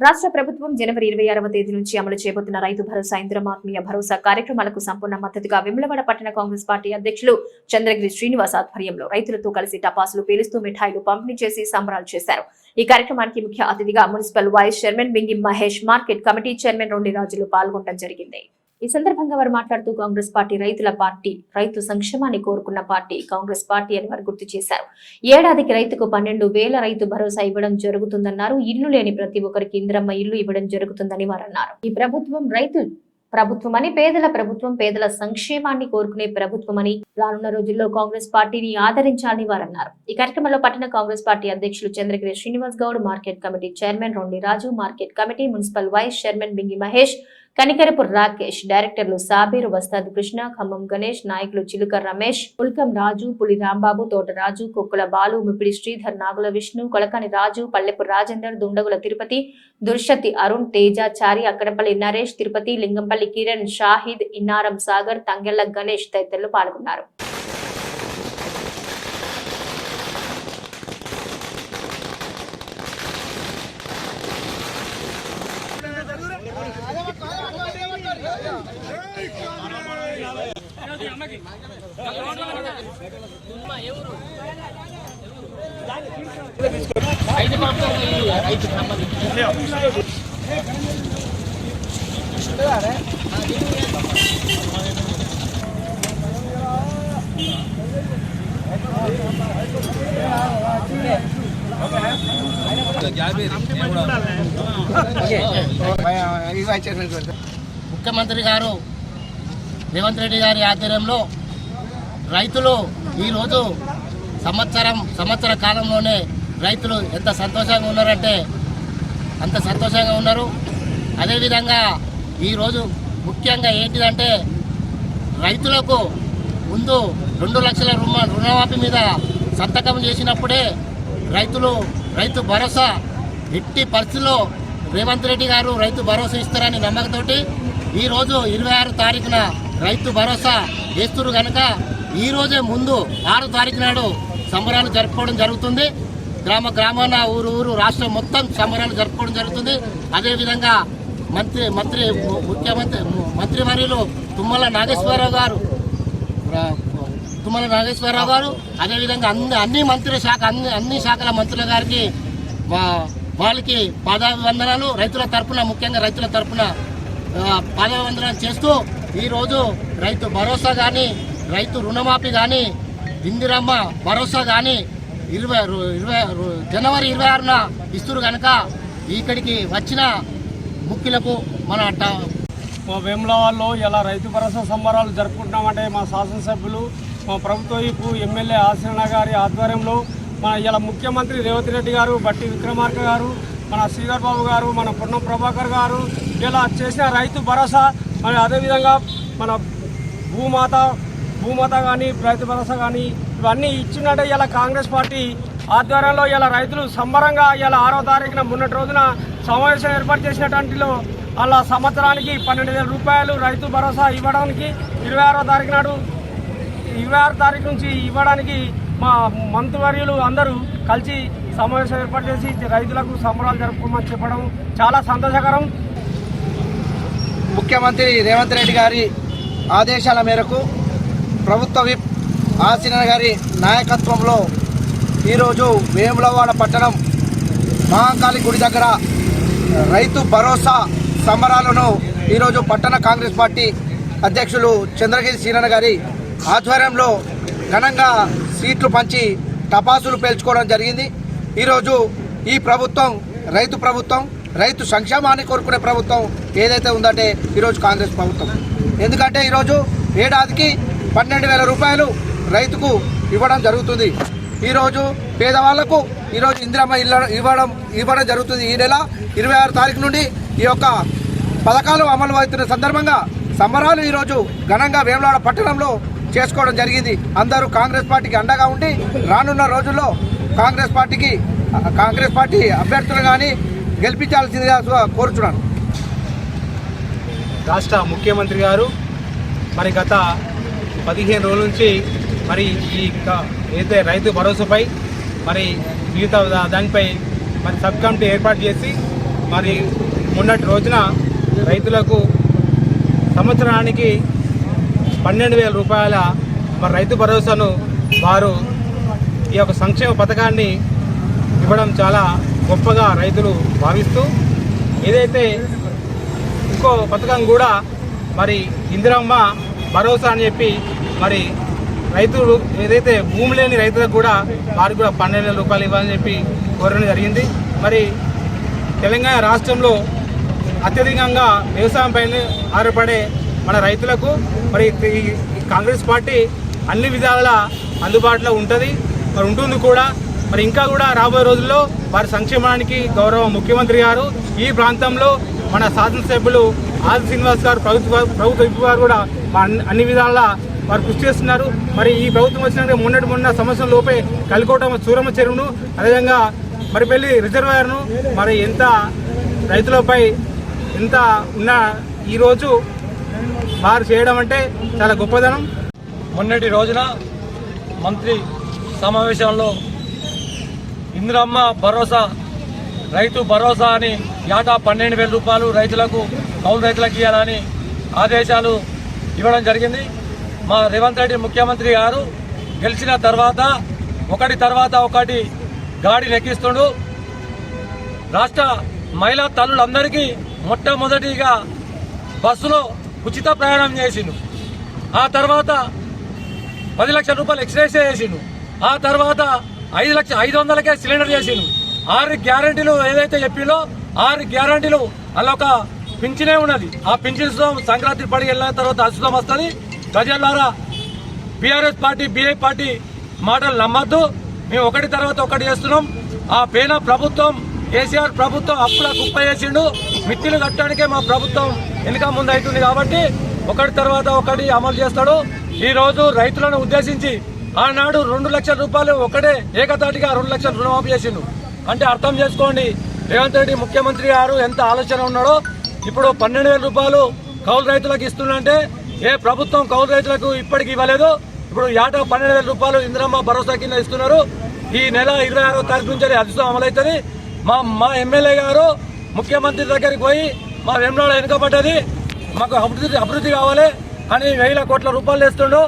రాష్ట్ర ప్రభుత్వం జనవరి ఇరవై ఆరవ తేదీ నుంచి అమలు చేయబోతున్న రైతు భరోసా ఇంద్రమాత్మీయ భరోసా కార్యక్రమాలకు సంపూర్ణ మద్దతుగా విమలవాడ పట్టణ కాంగ్రెస్ పార్టీ అధ్యక్షులు చంద్రగిరి శ్రీనివాస్ ఆధ్వర్యంలో రైతులతో కలిసి టపాసులు పేలుస్తూ మిఠాయిలు పంపిణీ చేసి సంబరాలు చేశారు. ఈ కార్యక్రమానికి ముఖ్య అతిథిగా municipal vice chairman Bingi Mahesh market committee chairman Rondi రాజులు పాల్గొనడం జరిగింది. ఈ సందర్భంగా వారు మాట్లాడుతూ కాంగ్రెస్ పార్టీ రైతుల పార్టీ రైతు సంక్షేమాన్ని కోరుకున్న పార్టీ కాంగ్రెస్ పార్టీ అని వారు గుర్తు చేశారు. ఏడాదికి రైతుకు పన్నెండు వేల రైతు భరోసా ఇవ్వడం జరుగుతుందన్నారు. ఇల్లు లేని ప్రతి ఒక్కరికి ఇంద్రమ్మ ఇల్లు ఇవ్వడం జరుగుతుందని వారు అన్నారు. ఈ ప్రభుత్వం రైతు ప్రభుత్వం అని పేదల ప్రభుత్వం పేదల సంక్షేమాన్ని కోరుకునే ప్రభుత్వం అని రానున్న రోజుల్లో కాంగ్రెస్ పార్టీని ఆదరించాలని వారు అన్నారు. ఈ కార్యక్రమంలో పట్టణ కాంగ్రెస్ పార్టీ అధ్యక్షులు Chandragiri Srinivas Goud market committee chairman Rondi Raju market committee municipal vice chairman Bingi Mahesh Kanikarapu Rakesh డైరెక్టర్లు సాబీర్ వస్తాద్ కృష్ణ ఖమ్మం గణేష్ నాయకులు చిలుక రమేష్ పుల్కం రాజు పులి రాంబాబు తోటరాజు కుక్కుల బాలు ముప్పిడి శ్రీధర్ నాగుల విష్ణు కొలకని రాజు పల్లెపు రాజేందర్ దుండగుల తిరుపతి దుర్షతి అరుణ్ తేజాచారి అక్కడపల్లి నరేష్ తిరుపతి లింగంపల్లి కిరణ్ షాహిద్ ఇన్నారం సాగర్ తంగెళ్ళ గణేష్ తదితరులు పాల్గొన్నారు. ముఖ్యమంత్రి గారు రేవంత్ రెడ్డి గారి ఆధ్వర్యంలో రైతులు ఈరోజు సంవత్సరం సంవత్సర కాలంలోనే రైతులు ఎంత సంతోషంగా ఉన్నారంటే అంత సంతోషంగా ఉన్నారు. అదేవిధంగా ఈరోజు ముఖ్యంగా ఏంటిదంటే రైతులకు ముందు రెండు లక్షల రుణ రుణమాఫీ మీద సంతకం చేసినప్పుడే రైతులు రైతు భరోసా ఎట్టి పరిస్థితుల్లో రేవంత్ రెడ్డి గారు రైతు భరోసా ఇస్తారని నమ్మకంతోటి ఈరోజు ఇరవై ఆరు తారీఖున రైతు భరోసా వేస్తురు కనుక ఈరోజే ముందు ఆరు తారీఖు నాడు సంబరాలు జరుపుకోవడం జరుగుతుంది. గ్రామ గ్రామాన ఊరు ఊరు రాష్ట్రం మొత్తం సంబరాలు జరుపుకోవడం జరుగుతుంది. అదేవిధంగా మంత్రి మంత్రి ముఖ్యమంత్రి మంత్రివర్యులు తుమ్మల నాగేశ్వరరావు గారు తుమ్మల నాగేశ్వరరావు గారు అదేవిధంగా అన్ని అన్ని మంత్రి శాఖ అన్ని అన్ని శాఖల మంత్రుల గారికి వాళ్ళకి పాదాభివందనాలు. రైతుల తరఫున ముఖ్యంగా రైతుల తరపున పాదాభివందనాలు చేస్తూ ఈరోజు రైతు భరోసా కానీ రైతు రుణమాఫీ కానీ ఇందిరమ్మ భరోసా కానీ ఇరవై ఇరవై జనవరి ఇరవై ఆరున ఇస్తురు కనుక ఇక్కడికి వచ్చిన ముఖ్యులకు మన ట- మా ఇలా రైతు భరోసా సంబరాలు జరుపుకుంటున్నామంటే మా శాసనసభ్యులు మా ప్రభుత్వ వైపు ఎమ్మెల్యే ఆశీర్ణ గారి ఆధ్వర్యంలో మన ఇలా ముఖ్యమంత్రి రేవంత్ రెడ్డి గారు బట్టి విక్రమార్క గారు మన శ్రీధర్ బాబు గారు మన పొన్నం ప్రభాకర్ గారు ఇలా చేసిన రైతు భరోసా మరి అదేవిధంగా మన భూమాత భూమాత కానీ రైతు భరోసా కానీ ఇవన్నీ ఇచ్చినట్టే ఇలా కాంగ్రెస్ పార్టీ ఆధ్వర్యంలో ఇలా రైతులు సంబరంగా ఇలా ఆరో తారీఖున మొన్నటి రోజున సమావేశం ఏర్పాటు చేసినటువంటిలో అలా సంవత్సరానికి పన్నెండు వేల రూపాయలు రైతు భరోసా ఇవ్వడానికి ఇరవై ఆరో తారీఖు నాడు ఇరవై ఆరు తారీఖు నుంచి ఇవ్వడానికి మా మంత్రివర్యులు అందరూ కలిసి సమావేశం ఏర్పాటు చేసి రైతులకు సంబరాలు జరుపుకోమని చెప్పడం చాలా సంతోషకరం. ముఖ్యమంత్రి రేవంత్ రెడ్డి గారి ఆదేశాల మేరకు ప్రభుత్వ విప్ ఆసీన గారి నాయకత్వంలో ఈరోజు వేములవాడ పట్టణం మహాకాళి గుడి దగ్గర రైతు భరోసా సంబరాలను ఈరోజు పట్టణ కాంగ్రెస్ పార్టీ అధ్యక్షులు చంద్రగిరి సీనన్న గారి ఆధ్వర్యంలో ఘనంగా సీట్లు పంచి టపాసులు పేల్చుకోవడం జరిగింది. ఈరోజు ఈ ప్రభుత్వం రైతు ప్రభుత్వం రైతు సంక్షేమాన్ని కోరుకునే ప్రభుత్వం ఏదైతే ఉందంటే ఈరోజు కాంగ్రెస్ ప్రభుత్వం. ఎందుకంటే ఈరోజు ఏడాదికి పన్నెండు వేల రూపాయలు రైతుకు ఇవ్వడం జరుగుతుంది. ఈరోజు పేదవాళ్ళకు ఈరోజు ఇందిరమ్మ ఇళ్ళ ఇవ్వడం ఇవ్వడం జరుగుతుంది. ఈ నెల ఇరవై ఆరు తారీఖు నుండి ఈ యొక్క పథకాలు అమలు అవుతున్న సందర్భంగా సంబరాలు ఈరోజు ఘనంగా వేములవాడ పట్టణంలో చేసుకోవడం జరిగింది. అందరూ కాంగ్రెస్ పార్టీకి అండగా ఉండి రానున్న రోజుల్లో కాంగ్రెస్ పార్టీకి కాంగ్రెస్ పార్టీ అభ్యర్థులు కానీ గెలిపించాల్సిందిగా కోరుచున్నాను. రాష్ట్ర ముఖ్యమంత్రి గారు మరి గత పదిహేను రోజుల నుంచి మరి ఈ ఏదైతే రైతు భరోసాపై మరి మిగతా దానిపై మరి సబ్ కమిటీ ఏర్పాటు చేసి మరి మొన్నటి రోజున రైతులకు సంవత్సరానికి పన్నెండు వేల రూపాయల మరి రైతు భరోసాను వారు ఈ యొక్క సంక్షేమ పథకాన్ని ఇవ్వడం చాలా గొప్పగా రైతులు భావిస్తూ ఏదైతే ఇంకో పథకం కూడా మరి ఇందిరమ్మ భరోసా అని చెప్పి మరి రైతులు ఏదైతే భూమి లేని రైతులకు కూడా వారికి కూడా పన్నెండు వేల రూపాయలు ఇవ్వాలని చెప్పి కోరడం జరిగింది. మరి తెలంగాణ రాష్ట్రంలో అత్యధికంగా వ్యవసాయం పైన ఆధారపడే మన రైతులకు మరి ఈ కాంగ్రెస్ పార్టీ అన్ని విధాల అందుబాటులో ఉంటుంది. మరి ఉంటుంది కూడా. మరి ఇంకా కూడా రాబోయే రోజుల్లో వారి సంక్షేమానికి గౌరవ ముఖ్యమంత్రి గారు ఈ ప్రాంతంలో మన శాసనసభ్యులు ఆది శ్రీనివాస్ గారు ప్రభుత్వ ప్రభుత్వ గారు కూడా అన్ని- అన్ని విధాలా వారు కృషి చేస్తున్నారు. మరి ఈ ప్రభుత్వం వచ్చినాక మొన్నటి మొన్న సంవత్సరం లోపే కలికోట చూరమ్మ చెరువును అదేవిధంగా మరిపల్లి రిజర్వాయర్ను మరి ఎంత రైతులపై ఎంత ఉన్న ఈరోజు వారు చేయడం అంటే చాలా గొప్పదనం. మొన్నటి రోజున మంత్రి సమావేశంలో ఇందిరమ్మ భరోసా రైతు భరోసా అని ఏటా పన్నెండు వేల రూపాయలు రైతులకు కౌలు రైతులకు ఇవ్వాలని ఆదేశాలు ఇవ్వడం జరిగింది. మా రేవంత్ రెడ్డి ముఖ్యమంత్రి గారు గెలిచిన తర్వాత ఒకటి తర్వాత ఒకటి గాడి నెక్కిస్తుండు రాష్ట్ర మహిళా తల్లులందరికీ మొట్టమొదటిగా బస్సులో ఉచిత ప్రయాణం చేసిండు. ఆ తర్వాత పది లక్షల రూపాయలు ఎక్స్రేస్ చేసిండు. ఆ తర్వాత ఐదు లక్ష ఐదు వందలకే సిలిండర్ చేసిండు. ఆరు గ్యారంటీలు ఏదైతే చెప్పిందో ఆరు గ్యారంటీలు అలా ఒక పింఛనే ఉన్నది. ఆ పింఛన్స్తో సంక్రాంతి పడి వెళ్ళిన తర్వాత అశుతం వస్తుంది. ప్రజలారా బీఆర్ఎస్ పార్టీ బీఐ పార్టీ మాటలు నమ్మద్దు. మేము ఒకటి తర్వాత ఒకటి చేస్తున్నాం. ఆ పేన ప్రభుత్వం కేసీఆర్ ప్రభుత్వం అప్పుల కుప్ప చేసిండు. మిత్తిలు కట్టడానికే మా ప్రభుత్వం వెనుక ముందు అవుతుంది కాబట్టి ఒకటి తర్వాత ఒకటి అమలు చేస్తాడు. ఈరోజు రైతులను ఉద్దేశించి ఆనాడు రెండు లక్షల రూపాయలు ఒకటే ఏకతాటిగా రెండు లక్షలు రుణమాఫీ చేసిండు. అంటే అర్థం చేసుకోండి రేవంత్ రెడ్డి ముఖ్యమంత్రి గారు ఎంత ఆలోచన ఉన్నాడో. ఇప్పుడు పన్నెండు వేల రూపాయలు కౌలు రైతులకు ఇస్తున్నంటే ఏ ప్రభుత్వం కౌలు రైతులకు ఇప్పటికి ఇవ్వలేదు. ఇప్పుడు ఏటా పన్నెండు వేల రూపాయలు ఇందిరమ్మ భరోసా కింద ఇస్తున్నారు. ఈ నెల ఇరవై ఆరో తారీఖు నుంచి అధిష్టం అమలవుతుంది. మా మా ఎమ్మెల్యే గారు ముఖ్యమంత్రి దగ్గరికి పోయి మా వెంబడ వెనుకబడ్డది. మాకు అభివృద్ధి అభివృద్ధి కావాలి. అని వేల కోట్ల రూపాయలు ఇస్తుండు